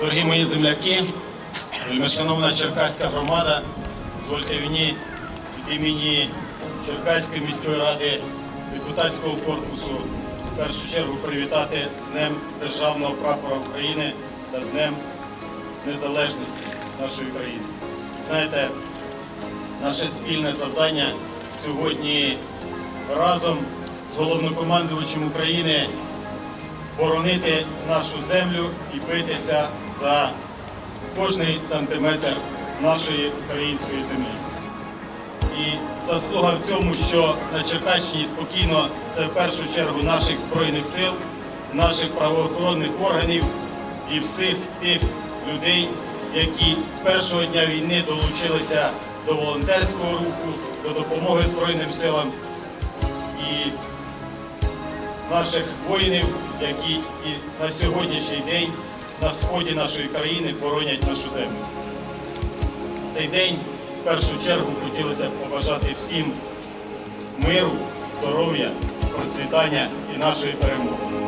Дорогі мої земляки, шановна Черкаська громада, дозвольте мені від імені Черкаської міської ради депутатського корпусу в першу чергу привітати з Днем Державного прапора України та з Днем Незалежності нашої країни. Знаєте, наше спільне завдання сьогодні разом з головнокомандувачем України боронити нашу землю і битися за кожний сантиметр нашої української землі. І заслуга в цьому, що на Черкащині спокійно це в першу чергу наших збройних сил, наших правоохоронних органів і всіх тих людей, які з першого дня війни долучилися до волонтерського руху, до допомоги Збройним силам і наших воїнів, які і на сьогоднішній день на сході нашої країни боронять нашу землю. Цей день в першу чергу хотілося б побажати всім миру, здоров'я, процвітання і нашої перемоги.